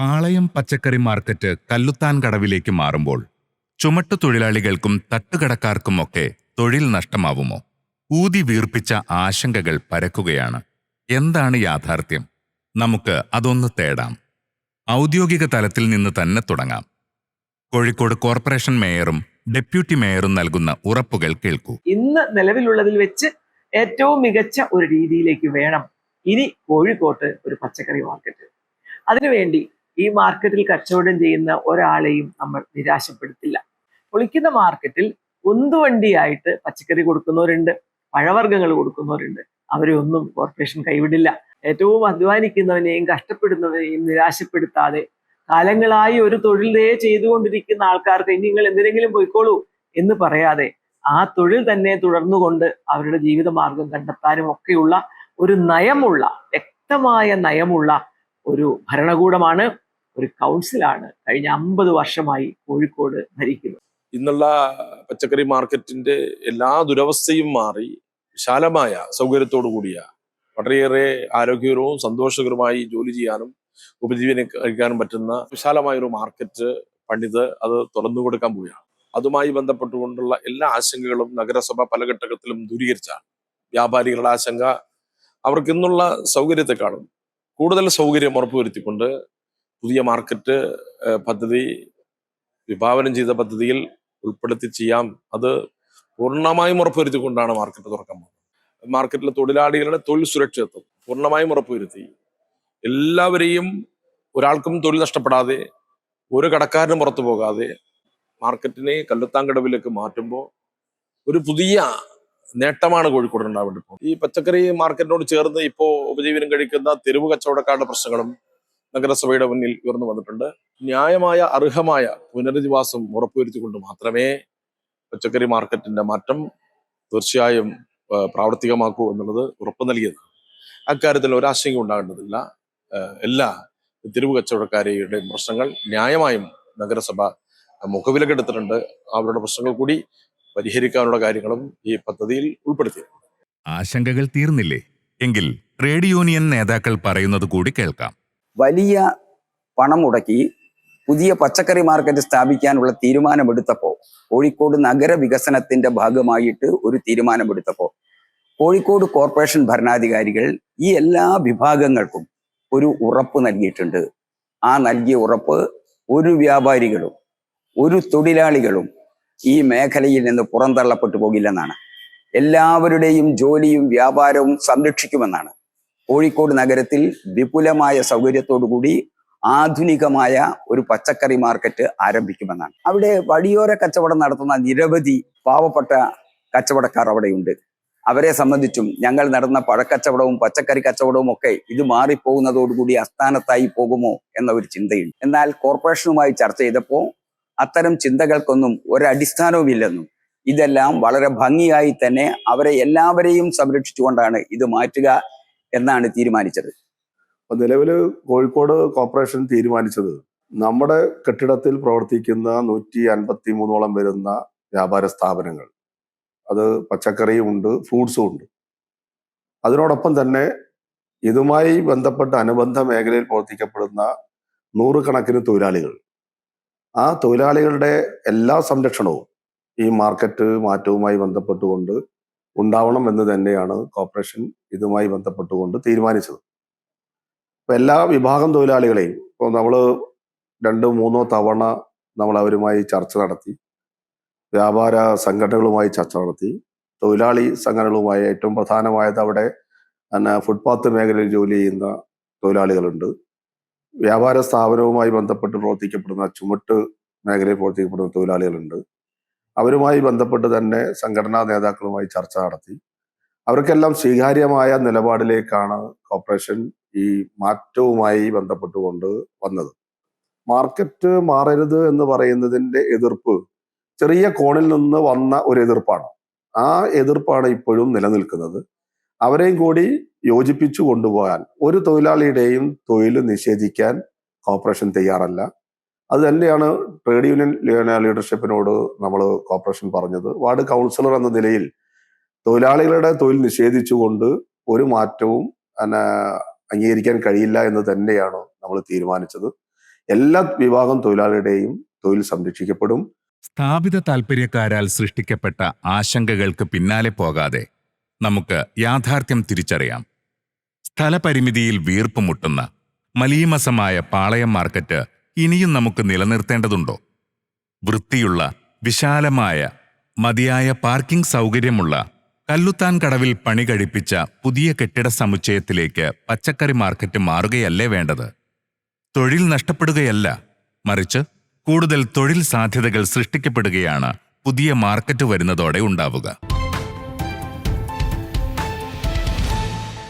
പാളയം പച്ചക്കറി മാർക്കറ്റ് കല്ലുത്താൻ കടവിലേക്ക് മാറുമ്പോൾ ചുമട്ടു തൊഴിലാളികൾക്കും തട്ടുകടക്കാർക്കുമൊക്കെ തൊഴിൽ നഷ്ടമാവുമോ? ഊതി വീർപ്പിച്ച ആശങ്കകൾ പരക്കുകയാണ്. എന്താണ് യാഥാർത്ഥ്യം? നമുക്ക് അതൊന്ന് തേടാം. ഔദ്യോഗിക തലത്തിൽ നിന്ന് തന്നെ തുടങ്ങാം. കോഴിക്കോട് കോർപ്പറേഷൻ മേയറും ഡെപ്യൂട്ടി മേയറും നൽകുന്ന ഉറപ്പുകൾ കേൾക്കൂ. ഇന്ന് നിലവിലുള്ളതിൽ വെച്ച് ഏറ്റവും മികച്ച ഒരു രീതിയിലേക്ക് വേണം ഇനി കോഴിക്കോട്ട് ഒരു പച്ചക്കറി മാർക്കറ്റ്. അതിനുവേണ്ടി ഈ മാർക്കറ്റിൽ കച്ചവടം ചെയ്യുന്ന ഒരാളെയും നമ്മൾ നിരാശപ്പെടുത്തില്ല. പൊളിക്കുന്ന മാർക്കറ്റിൽ ഉന്തുവണ്ടിയായിട്ട് പച്ചക്കറി കൊടുക്കുന്നവരുണ്ട് പഴവർഗങ്ങൾ കൊടുക്കുന്നവരുണ്ട്. അവരെ ഒന്നും കോർപ്പറേഷൻ കൈവിടില്ല. ഏറ്റവും അധ്വാനിക്കുന്നവനെയും കഷ്ടപ്പെടുന്നവനെയും നിരാശപ്പെടുത്താതെ കാലങ്ങളായി ഒരു തൊഴിലേ ചെയ്തുകൊണ്ടിരിക്കുന്ന ആൾക്കാർക്ക് ഇനി നിങ്ങൾ എന്തിനെങ്കിലും പോയിക്കോളൂ എന്ന് പറയാതെ ആ തൊഴിൽ തന്നെ തുടർന്നുകൊണ്ട് അവരുടെ ജീവിതമാർഗം കണ്ടെത്താനും ഒക്കെയുള്ള ഒരു നയമുള്ള വ്യക്തമായ നയമുള്ള ഒരു ഭരണകൂടമാണ് ഒരു കൗൺസിലാണ് കഴിഞ്ഞ അമ്പത് വർഷമായി കോഴിക്കോട് ഭരിക്കുന്നത്. ഇന്നുള്ള പച്ചക്കറി മാർക്കറ്റിന്റെ എല്ലാ ദുരവസ്ഥയും മാറി വിശാലമായ സൗകര്യത്തോടു കൂടിയ വളരെയേറെ ആരോഗ്യകരവും സന്തോഷകരമായി ജോലി ചെയ്യാനും ഉപജീവനം കഴിക്കാനും പറ്റുന്ന വിശാലമായ ഒരു മാർക്കറ്റ് പണിത് അത് തുറന്നു കൊടുക്കാൻ പോവുകയാണ്. അതുമായി ബന്ധപ്പെട്ടുകൊണ്ടുള്ള എല്ലാ ആശങ്കകളും നഗരസഭ പല ഘട്ടത്തിലും ദൂരീകരിച്ചാണ്. വ്യാപാരികളുടെ ആശങ്ക അവർക്ക് ഇന്നുള്ള സൗകര്യത്തെക്കാളും കൂടുതൽ സൗകര്യം ഉറപ്പുവരുത്തിക്കൊണ്ട് പുതിയ മാർക്കറ്റ് പദ്ധതി വിഭാവനം ചെയ്ത പദ്ധതിയിൽ ഉൾപ്പെടുത്തി ചെയ്യാം. അത് പൂർണമായും ഉറപ്പുവരുത്തിക്കൊണ്ടാണ് മാർക്കറ്റ് തുറക്കാൻ പോകുന്നത്. മാർക്കറ്റിലെ തൊഴിലാളികളുടെ തൊഴിൽ സുരക്ഷിതത്വം പൂർണമായും ഉറപ്പുവരുത്തി. എല്ലാവരെയും ഒരാൾക്കും തൊഴിൽ നഷ്ടപ്പെടാതെ ഒരു കടക്കാരനും പുറത്തു പോകാതെ മാർക്കറ്റിനെ കല്ലുത്താങ്കടവിലേക്ക് മാറ്റുമ്പോൾ ഒരു പുതിയ നേട്ടമാണ് കോഴിക്കോട് ഉണ്ടാവേണ്ടത് ഈ പച്ചക്കറി മാർക്കറ്റിനോട് ചേർന്ന് ഇപ്പോൾ ഉപജീവനം കഴിക്കുന്ന തെരുവ് കച്ചവടക്കാരുടെ പ്രശ്നങ്ങളും നഗരസഭയുടെ മുന്നിൽ ഉയർന്നു വന്നിട്ടുണ്ട്. ന്യായമായ അർഹമായ പുനരധിവാസം ഉറപ്പുവരുത്തിക്കൊണ്ട് മാത്രമേ പച്ചക്കറി മാർക്കറ്റിന്റെ മാറ്റം തീർച്ചയായും പ്രാവർത്തികമാക്കൂ എന്നുള്ളത് ഉറപ്പു നൽകിയത്. അക്കാര്യത്തിൽ ഒരാശങ്ക ഉണ്ടാകേണ്ടതില്ല. എല്ലാ തെരുവ് കച്ചവടക്കാരെയുടെയും പ്രശ്നങ്ങൾ ന്യായമായും നഗരസഭ മുഖവിലക്കെടുത്തിട്ടുണ്ട്. അവരുടെ പ്രശ്നങ്ങൾ കൂടി പരിഹരിക്കാനുള്ള കാര്യങ്ങളും ഈ പദ്ധതിയിൽ ഉൾപ്പെടുത്തി. ആശങ്കകൾ തീർന്നില്ലേ? എങ്കിൽ ട്രേഡ് യൂണിയൻ നേതാക്കൾ പറയുന്നത് കൂടി കേൾക്കാം. വലിയ പണം മുടക്കി പുതിയ പച്ചക്കറി മാർക്കറ്റ് സ്ഥാപിക്കാനുള്ള തീരുമാനമെടുത്തപ്പോൾ കോഴിക്കോട് നഗര വികസനത്തിന്റെ ഭാഗമായിട്ട് ഒരു തീരുമാനമെടുത്തപ്പോൾ കോഴിക്കോട് കോർപ്പറേഷൻ ഭരണാധികാരികൾ ഈ എല്ലാ വിഭാഗങ്ങൾക്കും ഒരു ഉറപ്പ് നൽകിയിട്ടുണ്ട്. ആ നൽകിയ ഉറപ്പ് ഒരു വ്യാപാരികളും ഒരു തൊഴിലാളികളും ഈ മേഖലയിൽ നിന്ന് പുറന്തള്ളപ്പെട്ടു പോകില്ലെന്നാണ്. എല്ലാവരുടെയും ജോലിയും വ്യാപാരവും സംരക്ഷിക്കുമെന്നാണ്. കോഴിക്കോട് നഗരത്തിൽ വിപുലമായ സൗകര്യത്തോടുകൂടി ആധുനികമായ ഒരു പച്ചക്കറി മാർക്കറ്റ് ആരംഭിക്കുമെന്നാണ്. അവിടെ വഴിയോര കച്ചവടം നടത്തുന്ന നിരവധി പാവപ്പെട്ട കച്ചവടക്കാർ അവിടെയുണ്ട്. അവരെ സംബന്ധിച്ചും ഞങ്ങൾ നടന്ന പഴക്കച്ചവടവും പച്ചക്കറി കച്ചവടവും ഒക്കെ ഇത് മാറിപ്പോകുന്നതോടുകൂടി അസ്ഥാനത്തായി പോകുമോ എന്ന ഒരു ചിന്തയുണ്ട്. എന്നാൽ കോർപ്പറേഷനുമായി ചർച്ച ചെയ്തപ്പോൾ അത്തരം ചിന്തകൾക്കൊന്നും ഒരടിസ്ഥാനവുമില്ലെന്നും ഇതെല്ലാം വളരെ ഭംഗിയായി തന്നെ അവരെ എല്ലാവരെയും സംരക്ഷിച്ചുകൊണ്ടാണ് ഇത് മാറ്റുക എന്നാണ് തീരുമാനിച്ചത്. നിലവിൽ കോഴിക്കോട് കോർപ്പറേഷൻ തീരുമാനിച്ചത് നമ്മുടെ കെട്ടിടത്തിൽ പ്രവർത്തിക്കുന്ന നൂറ്റി അൻപത്തി മൂന്നോളം വരുന്ന വ്യാപാര സ്ഥാപനങ്ങൾ. അത് പച്ചക്കറിയും ഉണ്ട് ഫ്രൂട്ട്സും ഉണ്ട്. അതിനോടൊപ്പം തന്നെ ഇതുമായി ബന്ധപ്പെട്ട അനുബന്ധ മേഖലയിൽ പ്രവർത്തിക്കപ്പെടുന്ന നൂറുകണക്കിന് തൊഴിലാളികൾ. ആ തൊഴിലാളികളുടെ എല്ലാ സംരക്ഷണവും ഈ മാർക്കറ്റ് മാറ്റവുമായി ബന്ധപ്പെട്ടുകൊണ്ട് ഉണ്ടാവണം എന്ന് തന്നെയാണ് കോർപ്പറേഷൻ ഇതുമായി ബന്ധപ്പെട്ടുകൊണ്ട് തീരുമാനിച്ചത്. അപ്പം എല്ലാ വിഭാഗം തൊഴിലാളികളെയും ഇപ്പോൾ നമ്മൾ രണ്ടോ മൂന്നോ തവണ നമ്മൾ അവരുമായി ചർച്ച നടത്തി വ്യാപാര സംഘടനകളുമായി ചർച്ച നടത്തി തൊഴിലാളി സംഘടനകളുമായി ഏറ്റവും പ്രധാനമായത് അവിടെ പിന്നെ ഫുട്പാത്ത് മേഖലയിൽ ജോലി ചെയ്യുന്ന തൊഴിലാളികളുണ്ട്. വ്യാപാര സ്ഥാപനവുമായി ബന്ധപ്പെട്ട് പ്രവർത്തിക്കപ്പെടുന്ന ചുമട്ട് മേഖലയിൽ പ്രവർത്തിക്കപ്പെടുന്ന തൊഴിലാളികളുണ്ട്. അവരുമായി ബന്ധപ്പെട്ട് തന്നെ സംഘടനാ നേതാക്കളുമായി ചർച്ച നടത്തി. അവർക്കെല്ലാം സ്വീകാര്യമായ നിലപാടിലേക്കാണ് കോർപ്പറേഷൻ ഈ മാറ്റവുമായി ബന്ധപ്പെട്ടുകൊണ്ട് വന്നത്. മാർക്കറ്റ് മാറരുത് എന്ന് പറയുന്നതിന്റെ എതിർപ്പ് ചെറിയ കോണിൽ നിന്ന് വന്ന ഒരു എതിർപ്പാണ്. ആ എതിർപ്പാണ് ഇപ്പോഴും നിലനിൽക്കുന്നത്. അവരെയും കൂടി യോജിപ്പിച്ചു കൊണ്ടുപോകാൻ ഒരു തൊഴിലാളിയുടെയും തൊഴിൽ നിഷേധിക്കാൻ കോർപ്പറേഷൻ തയ്യാറല്ല. അത് തന്നെയാണ് ട്രേഡ് യൂണിയൻ ലീഡർഷിപ്പിനോട് നമ്മൾ കോർപ്പറേഷൻ പറഞ്ഞത്. വാർഡ് കൗൺസിലർ എന്ന നിലയിൽ തൊഴിലാളികളുടെ തൊഴിൽ നിഷേധിച്ചുകൊണ്ട് ഒരു മാറ്റവും അംഗീകരിക്കാൻ കഴിയില്ല എന്ന് തന്നെയാണ് നമ്മൾ തീരുമാനിച്ചത്. എല്ലാ വിഭാഗം തൊഴിലാളിയുടെയും തൊഴിൽ സംരക്ഷിക്കപ്പെടും. സ്ഥാപിത താൽപര്യക്കാരാൽ സൃഷ്ടിക്കപ്പെട്ട ആശങ്കകൾക്ക് പിന്നാലെ പോകാതെ നമുക്ക് യാഥാർത്ഥ്യം തിരിച്ചറിയാം. സ്ഥലപരിമിതിയിൽ വീർപ്പുമുട്ടുന്ന മലീമസമായ പാളയം മാർക്കറ്റ് ഇനിയും നമുക്ക് നിലനിർത്തേണ്ടതുണ്ടോ? വൃത്തിയുള്ള വിശാലമായ മതിയായ പാർക്കിംഗ് സൗകര്യമുള്ള കല്ലുത്താൻ കടവിൽ പണി കഴിപ്പിച്ച പുതിയ കെട്ടിട സമുച്ചയത്തിലേക്ക് പച്ചക്കറി മാർക്കറ്റ് മാറുകയല്ലേ വേണ്ടത്? തൊഴിൽ നഷ്ടപ്പെടുകയല്ല മറിച്ച് കൂടുതൽ തൊഴിൽ സാധ്യതകൾ സൃഷ്ടിക്കപ്പെടുകയാണ് പുതിയ മാർക്കറ്റ് വരുന്നതോടെ ഉണ്ടാവുക.